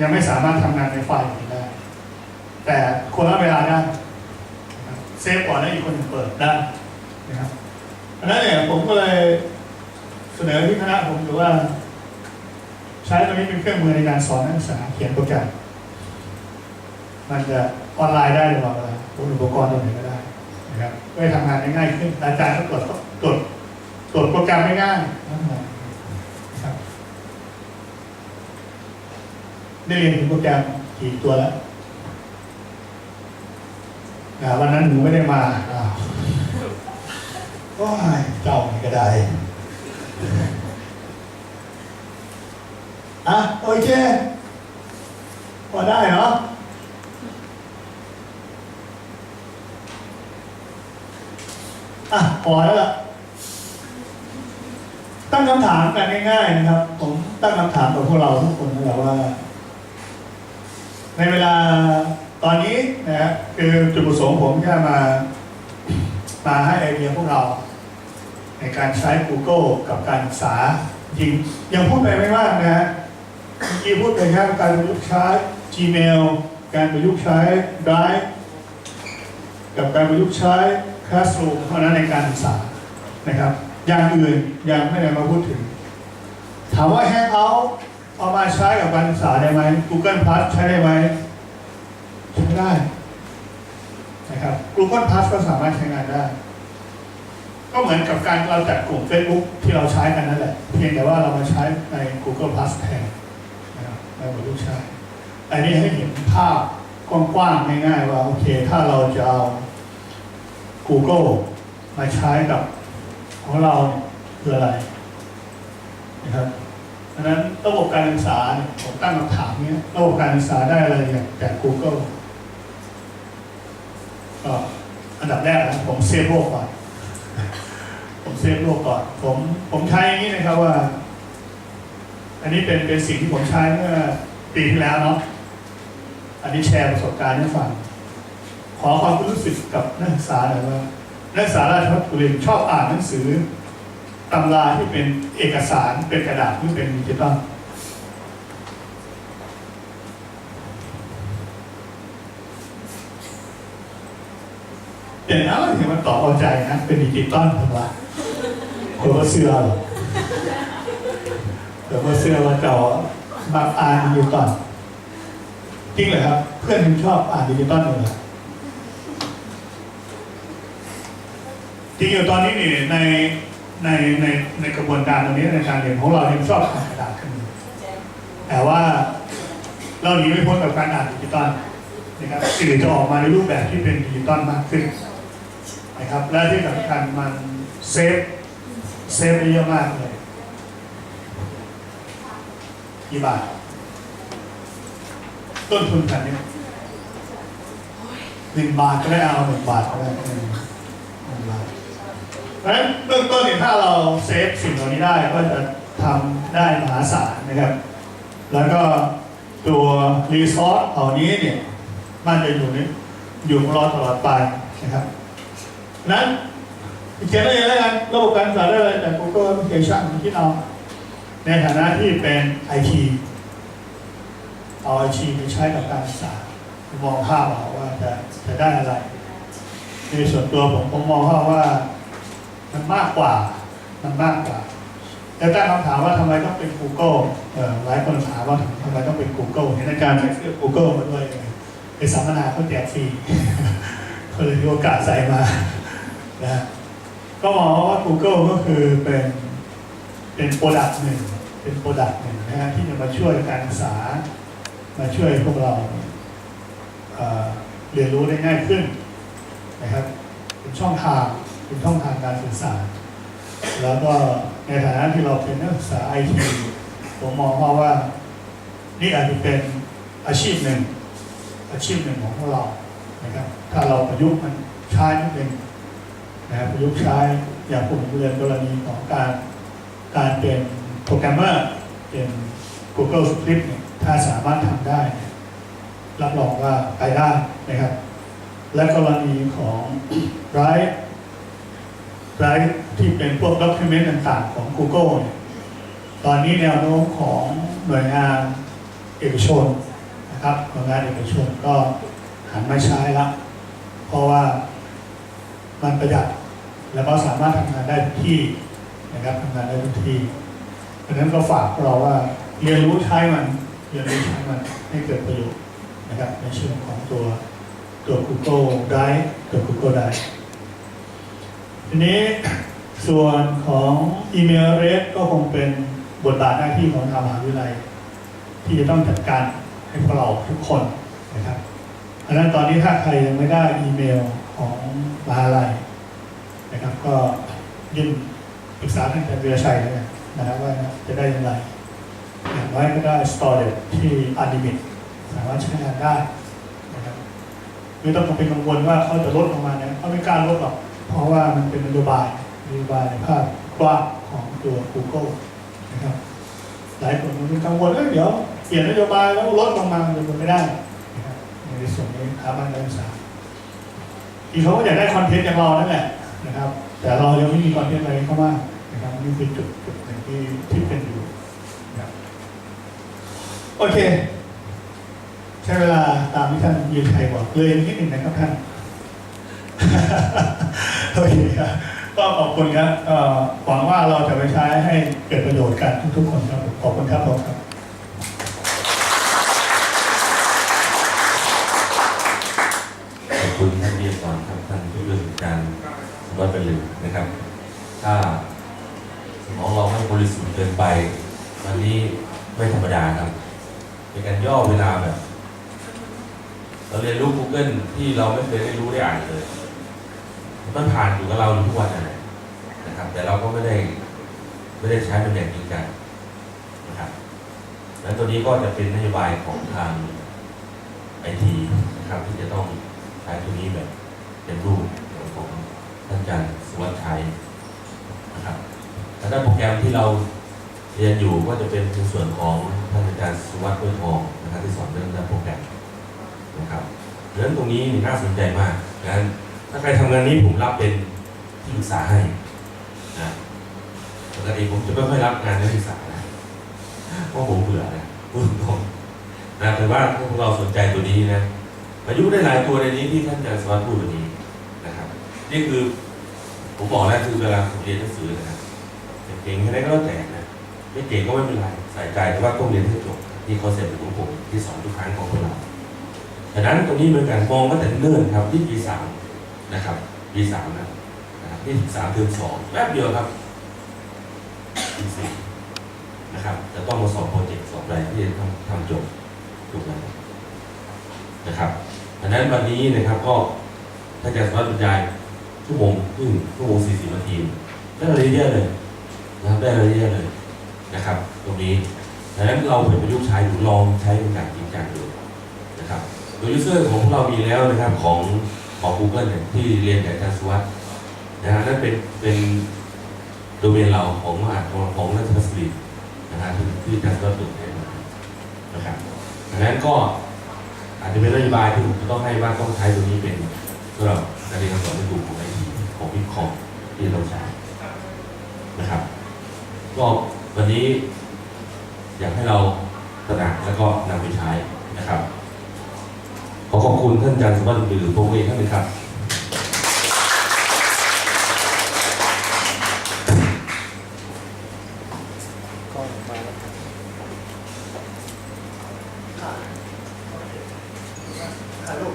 ยังไม่สามารถทำงานในไฟล์ได้ แต่คนละเวลาได้นะเซฟก่อนแล้วอีกคนหนึ่งเปิดได้นะครับอันนั้นเนี่ยผมก็เลยเสนอที่คณะผมหรือว่า ใช้ตัวนี้เป็นเครื่องมือในการสอนนักศึกษาเขียนโปรแกรมมันจะออนไลน์ได้ตลอดเวลาอุปกรณ์ตัวไหนก็ได้นะครับเพื่อทำงานได้ง่ายขึ้นอาจารย์ก็ตรวจตรวจตรวจโปรแกรมได้ง่ายนะครับ ได้เรียนถึงโปรแกรมกี่ตัวแล้วอ่วันนั้นหนูไม่ได้มาอ้าวโอ้ยเจ้าก็ได้อะโอเคพอได้เนาะอะพอแล้วล่ะตั้งคำถามกันง่ายๆนะครับ ผมตั้งคำถามกับพวกเราทุกคนนะครับว่า ในเวลาตอนนี้นะฮะคือจุดประสงค์ผมแค่มามาให้ไอเดียพวกเรา ในการใช้ Google กับการศึกษาจริงยังพูดไปไม่มากนะฮะเมื่อกี้พูดไปแค่การประยุกต์ใช้ Gmail การประยุกต์ใช้ Drive กับการประยุกต์ใช้ Classroom เท่านั้นในการศึกษานะครับ อย่างอื่นยังไม่ได้มาพูดถึง ถามว่า Hangout เอามาใช้กับการศึกษาได้ไหม Google Plus ใช้ได้ไหมใช้ได้นะครับ Google Plus ก็สามารถใช้งานได้ ก็เหมือนกับการเราจัดกลุ่ม Facebook ที่เราใช้กันนั่นแหละ เพียงแต่ว่าเรามาใช้ใน Google Plus แทนนะครับในบทลูกชายอันนี้ให้เห็นภาพกว้างๆง่ายๆว่าโอเค ถ้าเราจะเอา Google มาใช้กับของเราเนี่ยคืออะไรนะครับ ดังนั้นระบบการศึกษาผมตั้งคำถามเนี้ยระบบการศึกษาได้อะไรจากจาก Google ก็อันดับแรกนะผมเซฟโลกก่อน ผมเซฟโลกก่อน ผมผมใช้อย่างนี้นะครับว่า อันนี้เป็นเป็นสิ่งที่ผมใช้เมื่อปีที่แล้วเนาะอันนี้แชร์ประสบการณ์ให้ฟัง ขอความรู้สึกกับนักศึกษาหน่อยว่านักศึกษาราชภัฏบุรีชอบอ่านหนังสือ ตำราที่เป็นเอกสารเป็นกระดาษหรือเป็นดิจิตอลเดี๋ยวนะเห็นมันตอบเอาใจนะ เป็นดิจิตอลถูกปะคนก็เชื่อหรอกแต่ว่าเชื่อว่าจ้าบาอ่านดิจิตอลจริงเหรอครับ เพื่อนคุณชอบอ่านดิจิตอลเหรอจริงอยู่ตอนนี้นี่ใน ในในในกระบวนการตรงนี้ในการเรียนของเรายังชอบอ่านกระดาษขึ้นมาแต่ว่าเราหนีไม่พ้นกับการอ่านดิจิตอลนะครับสื่อจะออกมาในรูปแบบที่เป็นดิจิตอลมากขึ้นนะครับ และที่สำคัญมันเซฟเซฟได้เยอะมากเลยกี่บาท ต้นทุนกันเนี่ยหนึ่งบาทก็ได้เอาหนึ่งบาทก็ได้หนึ่งบาท เพราะฉะนั้นเบื้องต้นเนี่ยถ้าเราเซฟสิ่งเหล่านี้ได้ก็จะทำได้มหาศาลนะครับ แล้วก็ตัวรีซอสเหล่านี้เนี่ยมันจะอยู่ในอยู่ของเราตลอดไปนะครับนั้นเขียนได้ยแล้วกันระบบการศึกษาได้เลยแต่ Google Application ที่เราในฐานะที่เป็นไอทีเอาอาชีไปใช้กับการศึกษามองภาพว่าจะจะได้อะไรในส่วนตัวผมผมมองภาพว่า มันมากกว่า มันมากกว่าแล้วตั้งคำถามว่าทำไมต้องเป็น Google เอ่อหลายคนถามว่าทำไมต้องเป็น Google เห็นอาจารย์ใส่เสื้อ Google มาด้วยไปสัมมนาเขาแจกฟรีก็เลยมีโอกาสใส่มานะฮะก็มองว่า Google ก็คือเป็นเป็นโปรดักต์หนึ่งเป็นโปรดักต์หนึ่งนะฮะที่จะมาช่วยการศึกษา มาช่วยพวกเราเอ่อเรียนรู้ได้ง่ายขึ้นนะครับเป็นช่องทาง เป็นช่องทางการสื่อสาร แล้วก็ในฐานะที่เราเป็นนักศึกษาไอทีผมมองว่าว่า นี่อาจจะเป็นอาชีพหนึ่ง อาชีพหนึ่งของพวกเรานะครับ ถ้าเราประยุกต์มันใช้นิดนึงนะครับประยุกต์ใช้อย่างผมเรียนกรณีของการการเป็นโปรแกรมเมอร์เป็น Google Script เนี่ยถ้าสามารถทำได้ รับรองว่าไปได้นะครับ และกรณีของ Drive Drive ที่เป็นพวกด็อกิเมนต์ต่างๆ ของ Google เนี่ยตอนนี้แนวโน้มของหน่วยงานเอกชนนะครับโรงงานเอกชนก็หันมาใช้ละ เพราะว่ามันประหยัดแล้วก็สามารถทำงานได้ทุกที่นะครับทำงานได้ทุกที่เพราะฉะนั้นก็ฝากเราว่าเรียนรู้ใช้มันเรียนรู้ใช้มันให้เกิดประโยชน์นะครับในเชิงของตัวตัว Google Drive ตัว Google Drive ทีนี้ส่วนของอีเมลเรสก็คงเป็นบทบาทหน้าที่ของทางมหาวิทยาลัย ที่จะต้องจัดการให้พวกเราทุกคนนะครับเพราะฉะนั้นตอนนี้ถ้าใครยังไม่ได้อีเมลของมหาลัยนะครับ ก็ยื่นปรึกษาท่านอาจารย์วีรชัยแล้วนะครับว่าจะได้อย่างไรอย่างน้อยก็ได้ storage ที่ unlimit สามารถใช้งานได้นะครับไม่ต้องเป็นกังวลว่าเขาจะลดลงมาเนี่ยเขาไม่กล้าลดหรอก เพราะว่ามันเป็นนโยบายนโยบายภาพกว้างของตัว Google นะครับหลายคนมีกังวลเอ้ยเดี๋ยวเปลี่ยนนโยบายแล้วลดลงมามันจะไม่ได้นะครับในส่วนนี้สถาบันการศึกษาอีกเขาก็อยากได้คอนเทนต์อย่างเรานั่นแหละนะครับ แต่เรายังไม่มีคอนเทนต์อะไรเข้ามานะครับนี่คือจุดจุดหนึ่งที่ที่เป็นอยู่นะครับโอเค ใช้เวลาตามที่ท่านยืนชัยบอกเลยนิดหนึ่งนะครับท่าน โอเคครับก็ขอบคุณครับหวังว่าเราจะไปใช้ให้เกิดประโยชน์กันทุกๆคนครับ ขอบคุณครับผมครับขอบคุณท่านวิทยากรครับท่านผู้บริการสมบัติเป็นหนึ่งนะครับ ถ้าสมองเราไม่บริสุทธิ์เกินไป วันนี้ไม่ธรรมดาครับเป็นการย่อเวลาแบบ เราเรียนรู้ Google ที่เราไม่เคยได้รู้ได้อ่านเลย มันผ่านอยู่กับเราอยู่ทุกวันนะนะครับ แต่เราก็ไม่ได้ไม่ได้ใช้มันอย่างจริงจังนะครับ แล้วตัวนี้ก็จะเป็นนโยบายของทางไอทีนะครับที่จะต้องใช้ตัวนี้แบบเป็นรูปของท่านอาจารย์สุวัชชัยนะครับแล้วด้านโปรแกรมที่เราเรียนอยู่ก็จะเป็นในส่วนของท่านอาจารย์สุวัชด้วยทองนะครับที่สอนเรื่องด้านโปรแกรมนะครับดังนั้นตรงนี้นี่น่าสนใจมากดังนั้น ถ้าใครทำงานนี้ผมรับเป็นที่ปรึกษาให้นะปกติผมจะไม่ค่อยรับงานนักศึกษานะเพราะผมเบื่อนะพูดตรงนะแต่ว่าพวกเราสนใจตัวนี้นะอายุได้หลายตัวในนี้ที่ท่านอาจารย์สวัสดิ์พูดวันนี้นะครับ นี่คือผมบอกแล้วคือเวลาผมเรียนหนังสือนะครับเก่งแค่ไหนก็แล้วแต่นะไม่เก่งก็ไม่เป็นไรใส่ใจแต่ว่าต้องเรียนให้จบนี่คอนเซ็ปต์ของผมที่สอนทุกครั้งของพวกเราดังนั้นตรงนี้เหมือนกันมองก็แต่เนิ่นครับที่ปีสาม นะครับปีสามนะนะครับนี่สามเทอมสองแป๊บเดียวครับปีสี่นะครับจะต้องมาสอบโปรเจกต์สอบอะไรที่จะทำทำจบถูกไหมนะครับดังนั้นวันนี้นะครับก็ถ้าจะสอนบรรยายชั่วโมงครึ่งชั่วโมงสี่สิบนาทีได้อะไรเยอะเลยนะครับได้อะไรเยอะเลยนะครับ ตรงนี้ดังนั้นเราเป็นประยุกต์ใช้อยู่ลองใช้เป็นการจริงจังดูนะครับโดยยูเซอร์ของพวกเรามีแล้วนะครับของ ของ Google เนี่ยที่เรียนจากอาจารย์สุวัสด์นะฮะนั่นเป็นเป็นโดเมนเราของมหาของของนักศึกษานะฮะที่ที่อาจารย์สุวัสด์ฝึกให้นะครับดังนั้นก็อาจจะเป็นนโยบายที่ผมจะต้องให้ว่าต้องใช้ตัวนี้เป็นสำหรับการเรียนการสอนในกลุ่มของไอทีของวิคอมที่เราใช้นะครับก็วันนี้อยากให้เราตระหนักแล้วก็นำไปใช้นะครับ อขอบคุณท่านอาจารย์สุวรรณีหรือพงเวท่านเลยครับก็มาแล้วถ่ายถ่ายรูป